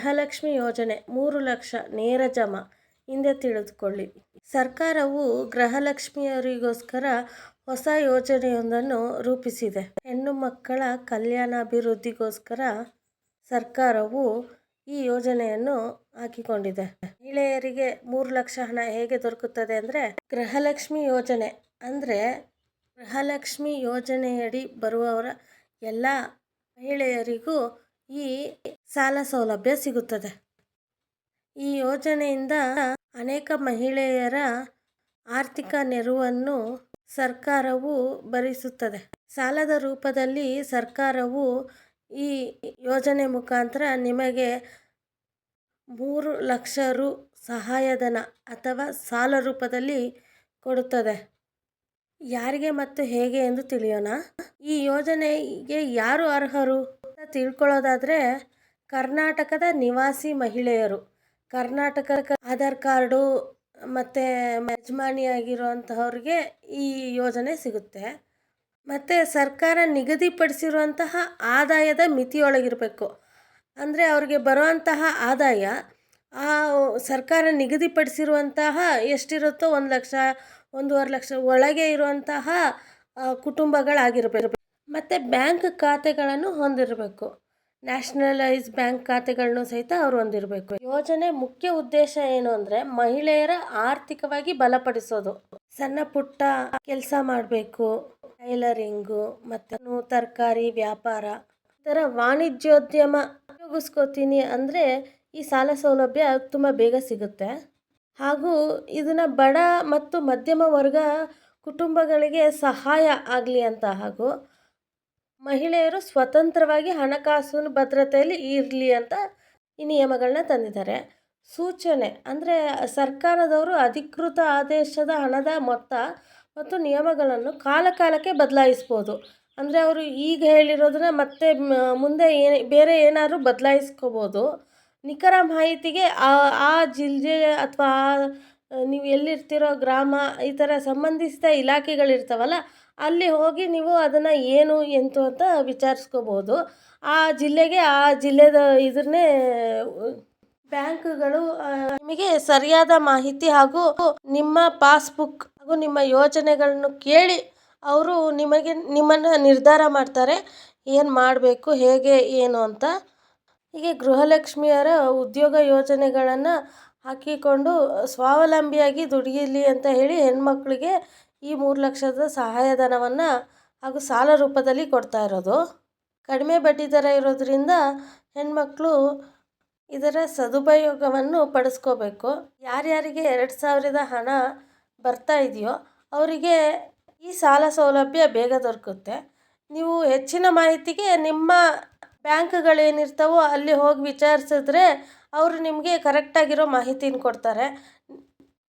ಗೃಹಲಕ್ಷ್ಮಿ ಯೋಜನೆ ಮೂರು ಲಕ್ಷ ನೇರ ಜಮಾ. ಹಿಂದೆ ತಿಳಿದುಕೊಳ್ಳಿ. ಸರ್ಕಾರವು ಗೃಹಲಕ್ಷ್ಮಿಯರಿಗೋಸ್ಕರ ಹೊಸ ಯೋಜನೆಯೊಂದನ್ನು ರೂಪಿಸಿದೆ. ಹೆಣ್ಣು ಮಕ್ಕಳ ಕಲ್ಯಾಣಾಭಿವೃದ್ಧಿಗೋಸ್ಕರ ಸರ್ಕಾರವು ಈ ಯೋಜನೆಯನ್ನು ಹಾಕಿಕೊಂಡಿದೆ. ಮಹಿಳೆಯರಿಗೆ ಮೂರು ಲಕ್ಷ ಹಣ ಹೇಗೆ ದೊರಕುತ್ತದೆ ಅಂದರೆ, ಗೃಹಲಕ್ಷ್ಮಿ ಯೋಜನೆ ಅಂದರೆ ಗೃಹಲಕ್ಷ್ಮಿ ಯೋಜನೆಯಡಿ ಬರುವವರ ಎಲ್ಲ ಮಹಿಳೆಯರಿಗೂ ಈ ಸಾಲ ಸೌಲಭ್ಯ ಸಿಗುತ್ತದೆ. ಈ ಯೋಜನೆಯಿಂದ ಅನೇಕ ಮಹಿಳೆಯರ ಆರ್ಥಿಕ ನೆರವನ್ನು ಸರ್ಕಾರವು ಭರಿಸುತ್ತದೆ. ಸಾಲದ ರೂಪದಲ್ಲಿ ಸರ್ಕಾರವು ಈ ಯೋಜನೆ ಮುಖಾಂತರ ನಿಮಗೆ ಮೂರು ಲಕ್ಷ ರು ಸಹಾಯಧನ ಅಥವಾ ಸಾಲ ರೂಪದಲ್ಲಿ ಕೊಡುತ್ತದೆ. ಯಾರಿಗೆ ಮತ್ತು ಹೇಗೆ ಎಂದು ತಿಳಿಯೋಣ. ಈ ಯೋಜನೆಗೆ ಯಾರು ಅರ್ಹರು? ತಿಳ್ಕೊಳ್ಳೋದಾದರೆ ಕರ್ನಾಟಕದ ನಿವಾಸಿ ಮಹಿಳೆಯರು. ಕರ್ನಾಟಕ ಆಧಾರ್ ಕಾರ್ಡು ಮತ್ತು ಯಜಮಾನಿಯಾಗಿರುವಂತಹವ್ರಿಗೆ ಈ ಯೋಜನೆ ಸಿಗುತ್ತೆ. ಮತ್ತು ಸರ್ಕಾರ ನಿಗದಿಪಡಿಸಿರುವಂತಹ ಆದಾಯದ ಮಿತಿಯೊಳಗಿರಬೇಕು. ಅಂದರೆ ಅವ್ರಿಗೆ ಬರುವಂತಹ ಆದಾಯ, ಆ ಸರ್ಕಾರ ನಿಗದಿಪಡಿಸಿರುವಂತಹ ಎಷ್ಟಿರುತ್ತೋ ಒಂದು ಲಕ್ಷ, ಒಂದೂವರೆ ಲಕ್ಷ ಒಳಗೆ ಇರುವಂತಹ ಕುಟುಂಬಗಳಾಗಿರಬೇಕು. ಮತ್ತು ಬ್ಯಾಂಕ್ ಖಾತೆಗಳನ್ನು ಹೊಂದಿರಬೇಕು. ನ್ಯಾಷನಲೈಸ್ ಬ್ಯಾಂಕ್ ಖಾತೆಗಳನ್ನು ಸಹಿತ ಅವ್ರು ಹೊಂದಿರಬೇಕು. ಯೋಜನೆ ಮುಖ್ಯ ಉದ್ದೇಶ ಏನು ಅಂದರೆ ಮಹಿಳೆಯರ ಆರ್ಥಿಕವಾಗಿ ಬಲಪಡಿಸೋದು. ಸಣ್ಣ ಪುಟ್ಟ ಕೆಲಸ ಮಾಡಬೇಕು, ಟೈಲರಿಂಗು ಮತ್ತು ತರಕಾರಿ ವ್ಯಾಪಾರ. ಥರ ವಾಣಿಜ್ಯೋದ್ಯಮ ಉಪಯೋಗಿಸ್ಕೋತೀನಿ ಅಂದರೆ ಈ ಸಾಲ ಸೌಲಭ್ಯ ತುಂಬ ಬೇಗ ಸಿಗುತ್ತೆ. ಹಾಗೂ ಇದನ್ನು ಬಡ ಮತ್ತು ಮಧ್ಯಮ ವರ್ಗ ಕುಟುಂಬಗಳಿಗೆ ಸಹಾಯ ಆಗಲಿ ಅಂತ ಹಾಗೂ ಮಹಿಳೆಯರು ಸ್ವತಂತ್ರವಾಗಿ ಹಣಕಾಸು ಭದ್ರತೆಯಲ್ಲಿ ಇರಲಿ ಅಂತ ಈ ನಿಯಮಗಳನ್ನ ತಂದಿದ್ದಾರೆ. ಸೂಚನೆ, ಅಂದರೆ ಸರ್ಕಾರದವರು ಅಧಿಕೃತ ಆದೇಶದ ಹಣದ ಮೊತ್ತ ಮತ್ತು ನಿಯಮಗಳನ್ನು ಕಾಲಕಾಲಕ್ಕೆ ಬದಲಾಯಿಸ್ಬೋದು. ಅಂದರೆ ಅವರು ಈಗ ಹೇಳಿರೋದನ್ನ ಮತ್ತೆ ಮುಂದೆ ಏ, ಬೇರೆ ಏನಾದರೂ ಬದಲಾಯಿಸ್ಕೋಬೋದು. ನಿಖರ ಮಾಹಿತಿಗೆ ಆ ಆ ಜಿಲ್ಲೆ ಅಥವಾ ನೀವು ಎಲ್ಲಿರ್ತಿರೋ ಗ್ರಾಮ, ಈ ಥರ ಸಂಬಂಧಿಸಿದ ಇಲಾಖೆಗಳಿರ್ತಾವಲ್ಲ, ಅಲ್ಲಿ ಹೋಗಿ ನೀವು ಅದನ್ನು ಏನು, ಎಂತು ಅಂತ ವಿಚಾರಿಸ್ಕೋಬೋದು. ಆ ಜಿಲ್ಲೆಗೆ ಆ ಜಿಲ್ಲೆದ ಇದನ್ನೇ ಬ್ಯಾಂಕ್ಗಳು ನಿಮಗೆ ಸರಿಯಾದ ಮಾಹಿತಿ ಹಾಗೂ ನಿಮ್ಮ ಪಾಸ್ಬುಕ್ ಹಾಗೂ ನಿಮ್ಮ ಯೋಜನೆಗಳನ್ನು ಕೇಳಿ ಅವರು ನಿಮಗೆ, ನಿಮ್ಮನ್ನು ನಿರ್ಧಾರ ಮಾಡ್ತಾರೆ. ಏನು ಮಾಡಬೇಕು, ಹೇಗೆ, ಏನು ಅಂತ. ಹೀಗೆ ಗೃಹಲಕ್ಷ್ಮಿಯರ ಉದ್ಯೋಗ ಯೋಜನೆಗಳನ್ನು ಹಾಕಿಕೊಂಡು, ಸ್ವಾವಲಂಬಿಯಾಗಿ ದುಡಿಯಲಿ ಅಂತ ಹೇಳಿ ಹೆಣ್ಮಕ್ಳಿಗೆ ಈ ಮೂರು ಲಕ್ಷದ ಸಹಾಯಧನವನ್ನು ಹಾಗೂ ಸಾಲ ರೂಪದಲ್ಲಿ ಕೊಡ್ತಾ ಇರೋದು. ಕಡಿಮೆ ಬಡ್ಡಿ ದರ ಇರೋದರಿಂದ ಹೆಣ್ಮಕ್ಳು ಇದರ ಸದುಪಯೋಗವನ್ನು ಪಡಿಸ್ಕೋಬೇಕು. ಯಾರ್ಯಾರಿಗೆ ಎರಡು ಸಾವಿರದ ಹಣ ಬರ್ತಾ ಇದೆಯೋ ಅವರಿಗೆ ಈ ಸಾಲ ಸೌಲಭ್ಯ ಬೇಗ ದೊರಕುತ್ತೆ. ನೀವು ಹೆಚ್ಚಿನ ಮಾಹಿತಿಗೆ ನಿಮ್ಮ ಬ್ಯಾಂಕ್ಗಳೇನಿರ್ತಾವೋ ಅಲ್ಲಿ ಹೋಗಿ ವಿಚಾರಿಸಿದ್ರೆ ಅವರು ನಿಮಗೆ ಕರೆಕ್ಟಾಗಿರೋ ಮಾಹಿತಿನ ಕೊಡ್ತಾರೆ.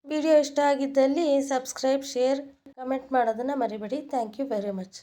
ವಿಡಿಯೋ ಇಷ್ಟ ಆಗಿದ್ದಲ್ಲಿ ಸಬ್ಸ್ಕ್ರೈಬ್ ಶೇರ್ ಕಮೆಂಟ್ ಮಾಡೋದನ್ನು ಮರಿಬೇಡಿ. Thank you very much